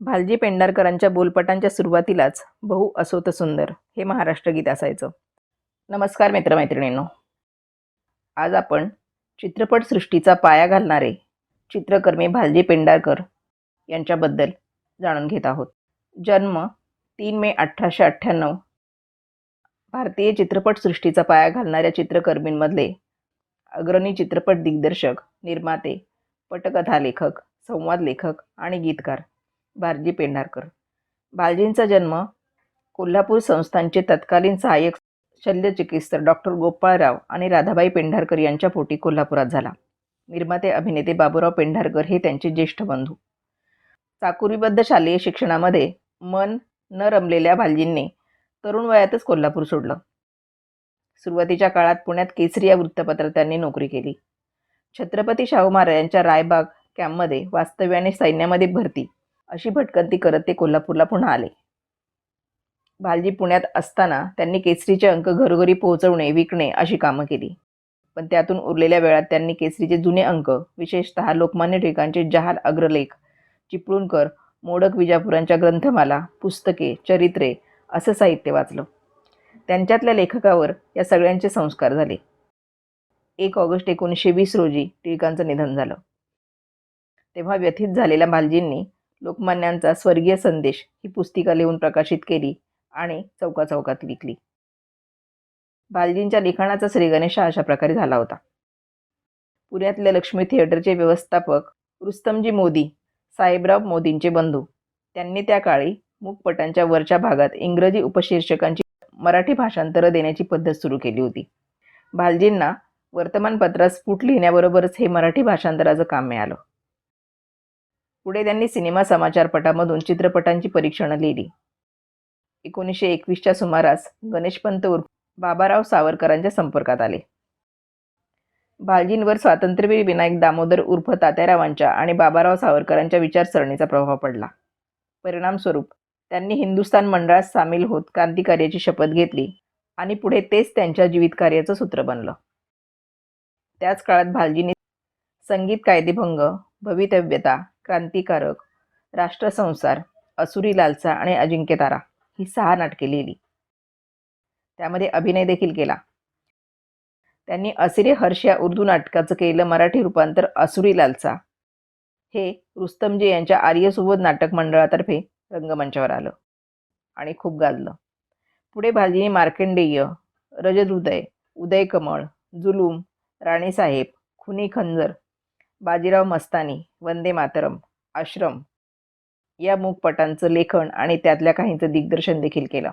भालजी पेंढारकरांच्या बोलपटांच्या सुरुवातीलाच बहु असोत सुंदर हे महाराष्ट्र गीत असायचं. नमस्कार मित्रमैत्रिणींनो. आज आपण चित्रपटसृष्टीचा पाया घालणारे चित्रकर्मी भालजी पेंढारकर यांच्याबद्दल जाणून घेत आहोत. जन्म तीन मे अठराशे अठ्ठ्याण्णव. भारतीय चित्रपटसृष्टीचा पाया घालणाऱ्या चित्रकर्मींमधले अग्रणी चित्रपट दिग्दर्शक निर्माते पटकथा लेखक संवाद लेखक आणि गीतकार भालजी पेंढारकर. भालजींचा जन्म कोल्हापूर संस्थानचे तत्कालीन सहाय्यक शल्यचिकित्सक डॉक्टर गोपाळराव आणि राधाबाई पेंढारकर यांच्या पोटी कोल्हापुरात झाला. निर्माते अभिनेते बाबूराव पेंढारकर हे त्यांचे ज्येष्ठ बंधू. चाकुरीबद्ध शालेय शिक्षणामध्ये मन न रमलेल्या भालजींनी तरुण वयातच कोल्हापूर सोडलं. सुरुवातीच्या काळात पुण्यात केसरी या वृत्तपत्रात त्यांनी नोकरी केली. छत्रपती शाहू महाराजांच्या रायबाग कॅम्पमध्ये वास्तव्याने सैन्यामध्ये भरती अशी भटकंती करत ते कोल्हापूरला पुन्हा आले. भालजी पुण्यात असताना त्यांनी केसरीचे अंक घरोघरी पोहोचवणे विकणे अशी कामं केली. पण त्यातून उरलेल्या वेळात त्यांनी केसरीचे जुने अंक विशेषतः लोकमान्य टिळकांचे जहाल अग्रलेख चिपळूणकर मोडक विजापुरांच्या ग्रंथमाला पुस्तके चरित्रे असं साहित्य वाचलं. त्यांच्यातल्या लेखकावर या सगळ्यांचे संस्कार झाले. एक ऑगस्ट एकोणीसशे वीस रोजी टिळकांचं निधन झालं. तेव्हा व्यथित झालेल्या भालजींनी लोकमान्यांचा स्वर्गीय संदेश ही पुस्तिका लिहून प्रकाशित केली आणि चौकाचौकात विकली. भालजींच्या लिखाणाचा श्रीगणेशा अशा प्रकारे झाला होता. पुण्यातल्या लक्ष्मी थिएटरचे व्यवस्थापक रुस्तमजी मोदी साहेबराव मोदींचे बंधू. त्यांनी त्या काळी मूकपटांच्या वरच्या भागात इंग्रजी उपशीर्षकांची मराठी भाषांतरं देण्याची पद्धत सुरू केली होती. भालजींना वर्तमानपत्रात स्फुट लिहिण्याबरोबरच हे मराठी भाषांतराचं काम मिळालं. पुढे त्यांनी सिनेमा समाचारपटामधून चित्रपटांची परीक्षणं लिहिली. एकोणीसशे एकवीसच्या सुमारास गणेशपंत उर्फ बाबाराव सावरकरांच्या संपर्कात आले. भालजींवर स्वातंत्र्यवीर विनायक दामोदर उर्फ तात्यारावांच्या आणि बाबाराव सावरकरांच्या विचारसरणीचा प्रभाव पडला. परिणामस्वरूप त्यांनी हिंदुस्थान मंडळात सामील होत क्रांतिकार्याची शपथ घेतली आणि पुढे तेच त्यांच्या जीवितकार्याचं सूत्र बनलं. त्याच काळात भालजींनी संगीत कायदेभंग भवितव्यता क्रांतिकारक राष्ट्रसंसार असुरी लालसा आणि अजिंक्य तारा ही सहा नाटके लिहिली. त्यामध्ये अभिनय देखील केला. त्यांनी असिरे हर्ष या उर्दू नाटकाचं केलं मराठी रूपांतर असुरी लालसा हे रुस्तमजी यांच्या आर्यसुबोध नाटक मंडळातर्फे रंगमंचावर आलं आणि खूप गाजलं. पुढे भालजीने मार्कंडेय रजदुदय उदय कमळ जुलूम राणीसाहेब खुनी खंजर बाजीराव मस्तानी वंदे मातरम आश्रम या मूकपटांचं लेखन आणि त्यातल्या काहींचं दिग्दर्शन देखील केलं.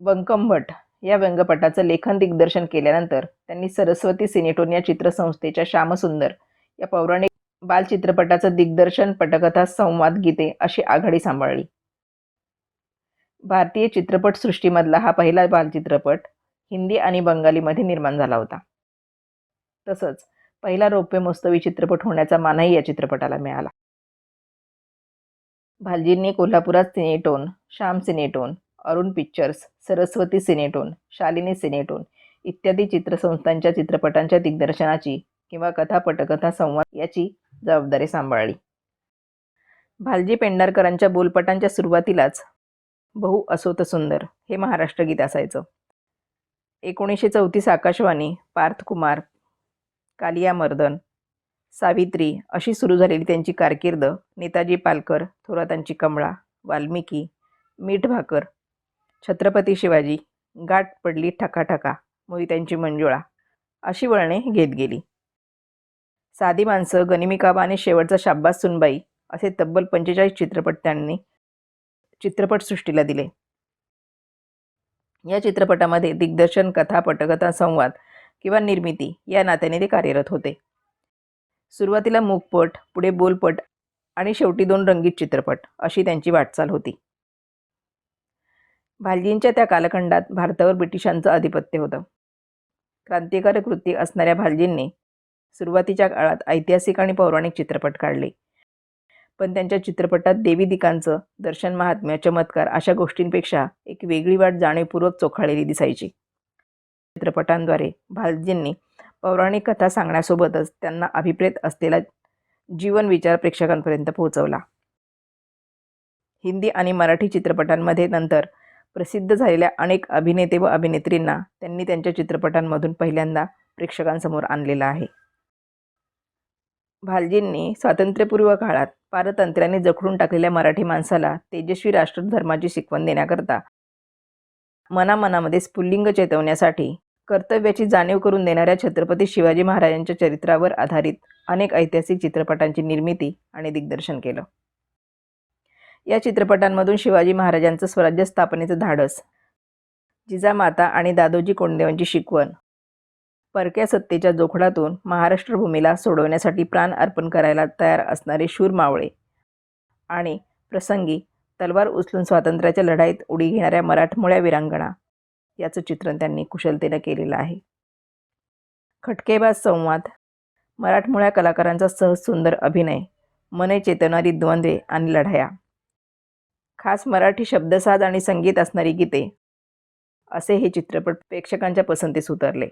बंकम भट या व्यंगपटाचं लेखन दिग्दर्शन केल्यानंतर त्यांनी सरस्वती सिनेटोन या चित्रसंस्थेच्या श्यामसुंदर या पौराणिक बालचित्रपटाचं दिग्दर्शन पटकथा संवाद गीते अशी आघाडी सांभाळली. भारतीय चित्रपटसृष्टीमधला हा पहिला बालचित्रपट हिंदी आणि बंगालीमध्ये निर्माण झाला होता. तसंच पहिला रौप्य मोस्तवी चित्रपट होण्याचा मानही या चित्रपटाला मिळाला. भालजींनी कोल्हापुरात Cinetone Shyam Cinetone Arun Pictures Saraswati Cinetone Shalini Cinetone इत्यादी चित्रसंस्थांच्या चित्रपटांच्या दिग्दर्शनाची किंवा कथा पटकथा संवाद याची जबाबदारी सांभाळली. भालजी पेंढारकरांच्या बोलपटांच्या सुरुवातीलाच बहु असोत सुंदर हे महाराष्ट्र गीत असायचं. एकोणीसशे चौतीस आकाशवाणी पार्थकुमार कालिया मर्दन सावित्री अशी सुरू झालेली त्यांची कारकीर्द नेताजी पालकर थोरातांची कमळा वाल्मिकी मीठ भाकर छत्रपती शिवाजी गाठ पडली ठकाठका मोहित्यांची मंजुळा अशी वळणे घेत गेली. साधी माणसं गनिमिकाबा आणि शेवटचा शाब्बास सुनबाई असे तब्बल पंचेचाळीस चित्रपट त्यांनी चित्रपटसृष्टीला दिले. या चित्रपटामध्ये दिग्दर्शन कथा पटकथा संवाद किंवा निर्मिती या नात्याने ते कार्यरत होते. सुरुवातीला मूकपट पुढे बोलपट आणि शेवटी दोन रंगीत चित्रपट अशी त्यांची वाटचाल होती. भालजींच्या त्या कालखंडात भारतावर ब्रिटिशांचं आधिपत्य होतं. क्रांतिकारक वृत्ती असणाऱ्या भालजींनी सुरुवातीच्या काळात ऐतिहासिक आणि पौराणिक चित्रपट काढले. पण त्यांच्या चित्रपटात देवी दिकांचं दर्शन महात्म्य चमत्कार अशा गोष्टींपेक्षा एक वेगळी वाट जाणीवपूर्वक चोखाळलेली दिसायची. चित्रपटांद्वारे भालजींनी पौराणिक कथा सांगण्यासोबतच त्यांना अभिप्रेत असलेला जीवन विचार प्रेक्षकांपर्यंत पोहोचवला. हिंदी आणि मराठी चित्रपटांमध्ये नंतर प्रसिद्ध झालेल्या अनेक अभिनेते व अभिनेत्रींना त्यांनी त्यांच्या चित्रपटांमधून पहिल्यांदा प्रेक्षकांसमोर आणलेला आहे. भालजींनी स्वातंत्र्यपूर्व काळात पारतंत्र्याने जखडून टाकलेल्या मराठी माणसाला तेजस्वी राष्ट्रधर्माची शिकवण देण्याकरता मनामनामध्ये स्फुल्लिंग चेतवण्यासाठी कर्तव्याची जाणीव करून देणाऱ्या छत्रपती शिवाजी महाराजांच्या चरित्रावर आधारित अनेक ऐतिहासिक चित्रपटांची निर्मिती आणि दिग्दर्शन केलं. या चित्रपटांमधून शिवाजी महाराजांचं स्वराज्य स्थापनेचं धाडस जिजामाता आणि दादोजी कोंडदेवांची शिकवण परक्या सत्तेच्या जोखडातून महाराष्ट्र भूमीला सोडवण्यासाठी प्राण अर्पण करायला तयार असणारे शूर मावळे आणि प्रसंगी तलवार उचलून स्वातंत्र्याच्या लढाईत उडी घेणाऱ्या मराठमोळ्या वीरांगणा याचं चित्रण त्यांनी कुशलतेनं केलेलं आहे. खटकेबाज संवाद. मराठमोळ्या कलाकारांचा सहज सुंदर अभिनय. मने चेतवणारी द्वंद्वे आणि लढाया. खास मराठी शब्दसाज आणि संगीत असणारी गीते. असे हे चित्रपट प्रेक्षकांच्या पसंतीस उतरले.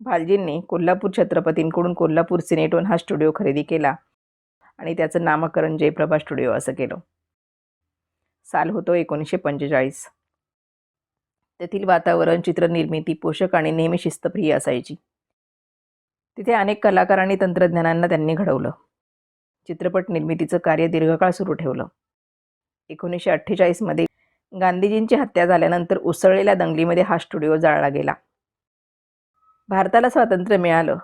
भालजींनी कोल्हापूर छत्रपतींकडून कोल्हापूर सिनेटोन हा स्टुडिओ खरेदी केला आणि त्याचं नामकरण जयप्रभा स्टुडिओ असं केलं. साल होतो एकोणीसशे पंचेचाळीस. तेथील वातावरण चित्रनिर्मिती पोषक आणि नेहमी शिस्तप्रिय असायची. तिथे अनेक कलाकार आणि तंत्रज्ञानांना त्यांनी घडवलं. चित्रपट निर्मितीचं कार्य दीर्घकाळ सुरू ठेवलं. एकोणीसशे अठ्ठेचाळीसमध्ये गांधीजींची हत्या झाल्यानंतर उसळलेल्या दंगलीमध्ये हा स्टुडिओ जाळला गेला. भारताला स्वातंत्र्य मिळालं.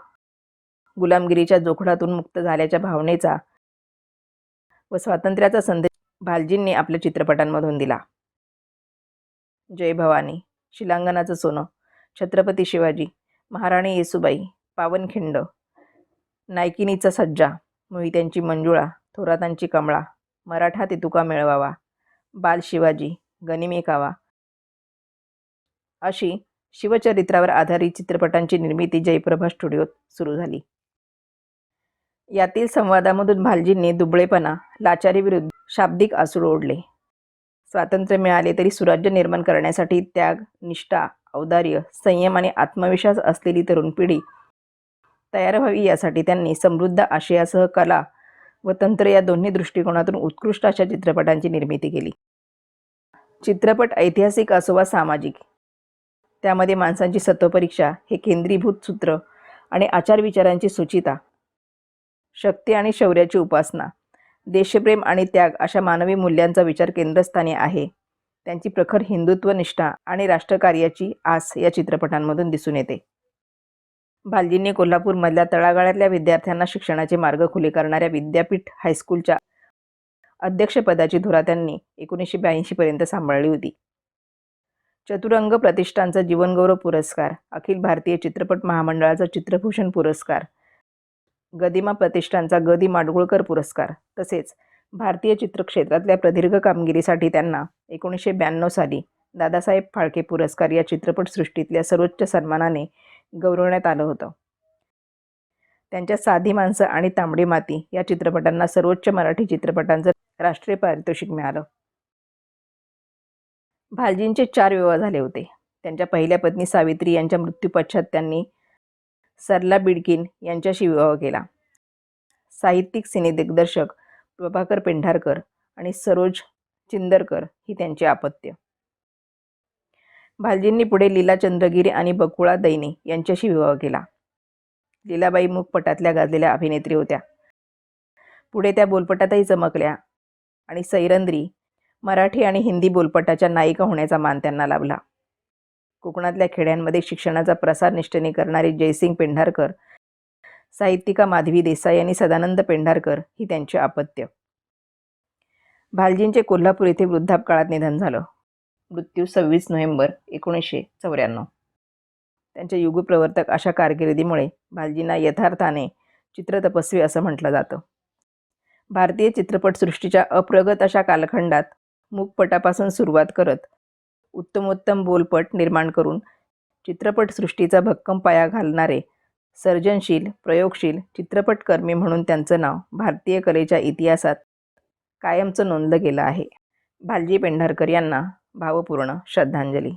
गुलामगिरीच्या जोखडातून मुक्त झाल्याच्या भावनेचा व स्वातंत्र्याचा संदेश भालजींनी आपल्या चित्रपटांमधून दिला. जय भवानी. शिलांगणाचं सोनं. छत्रपती शिवाजी महाराणी येसुबाई पावनखिंड नायकिनीचा सज्जा मोहित्यांची मंजुळा थोरातांची कमळा मराठा तितुका मिळवावा बाल शिवाजी गनिमे कावा अशी शिवचरित्रावर आधारित चित्रपटांची निर्मिती जयप्रभा स्टुडिओत सुरू झाली. यातील संवादामधून भालजींनी दुबळेपणा लाचारी विरुद्ध शाब्दिक आसूड ओढले. स्वातंत्र्य मिळाले तरी सुराज्य निर्माण करण्यासाठी त्याग निष्ठा औदार्य संयम आणि आत्मविश्वास असलेली तरुण पिढी तयार व्हावी यासाठी त्यांनी समृद्ध आशयासह कला व तंत्र या दोन्ही दृष्टिकोनातून उत्कृष्ट अशा चित्रपटांची निर्मिती केली. चित्रपट ऐतिहासिक असो वा सामाजिक त्यामध्ये माणसांची सत्वपरीक्षा हे केंद्रीभूत सूत्र आणि आचार विचारांची सुचिता शक्ती आणि शौर्याची उपासना देशप्रेम आणि त्याग अशा मानवी मूल्यांचा विचार केंद्रस्थानी आहे. त्यांची प्रखर हिंदुत्व निष्ठा आणि राष्ट्रकार्याची आस या चित्रपटांमधून दिसून येते. भालजींनी कोल्हापूरमधल्या तळागाळातल्या विद्यार्थ्यांना शिक्षणाचे मार्ग खुले करणाऱ्या विद्यापीठ हायस्कूलच्या अध्यक्षपदाची धुरा त्यांनी एकोणीसशे ब्याऐंशीपर्यंत सांभाळली होती. चतुरंग प्रतिष्ठानचा जीवनगौरव पुरस्कार अखिल भारतीय चित्रपट महामंडळाचा चित्रभूषण पुरस्कार गदिमा प्रतिष्ठानचा गदी माडगुळकर पुरस्कार. तसेच भारतीय चित्रक्षेत्रातल्या प्रदीर्घ कामगिरीसाठी त्यांना एकोणीसशे ब्याण्णव साली दादासाहेब फाळके पुरस्कार या चित्रपटसृष्टीतल्या सर्वोच्च सन्मानाने गौरवण्यात आलं होतं. त्यांच्या साधी माणसं आणि तांबडी माती या चित्रपटांना सर्वोच्च मराठी चित्रपटांचं राष्ट्रीय पारितोषिक मिळालं. भालजींचे चार विवाह झाले होते. त्यांच्या पहिल्या पत्नी सावित्री यांच्या मृत्यूपश्चात त्यांनी सरला बिडकिन यांच्याशी विवाह केला. साहित्यिक सिने दिग्दर्शक प्रभाकर पेंढारकर आणि सरोज चिंदरकर ही त्यांची आपत्य भालजींनी पुढे लीला चंद्रगिरी आणि बकुळा दैने यांच्याशी विवाह केला. लीलाबाई मुखपटातल्या गाजलेल्या अभिनेत्री होत्या. पुढे त्या बोलपटातही चमकल्या आणि सैरंद्री मराठी आणि हिंदी बोलपटाच्या नायिका होण्याचा मान त्यांना लाभला. कोकणातल्या खेड्यांमध्ये शिक्षणाचा प्रसार निष्ठेने करणारे जयसिंग पेंढारकर साहित्यिका माधवी देसाई आणि सदानंद पेंढारकर ही त्यांचे अपत्य. भालजींचे कोल्हापूर येथे वृद्धापकाळात निधन झालं. मृत्यू सव्वीस नोव्हेंबर एकोणीसशे चौऱ्याण्णव. त्यांच्या युगप्रवर्तक अशा कारकिर्दीमुळे भालजींना यथार्थाने चित्रतपस्वी असं म्हटलं जातं. भारतीय चित्रपटसृष्टीच्या अप्रगत अशा कालखंडात मूकपटापासून सुरुवात करत उत्तमोत्तम बोलपट निर्माण करून चित्रपटसृष्टीचा भक्कम पाया घालणारे सर्जनशील प्रयोगशील चित्रपटकर्मी म्हणून त्यांचं नाव भारतीय कलेच्या इतिहासात कायमचं नोंदलं गेलं आहे. भालजी पेंढारकर यांना भावपूर्ण श्रद्धांजली.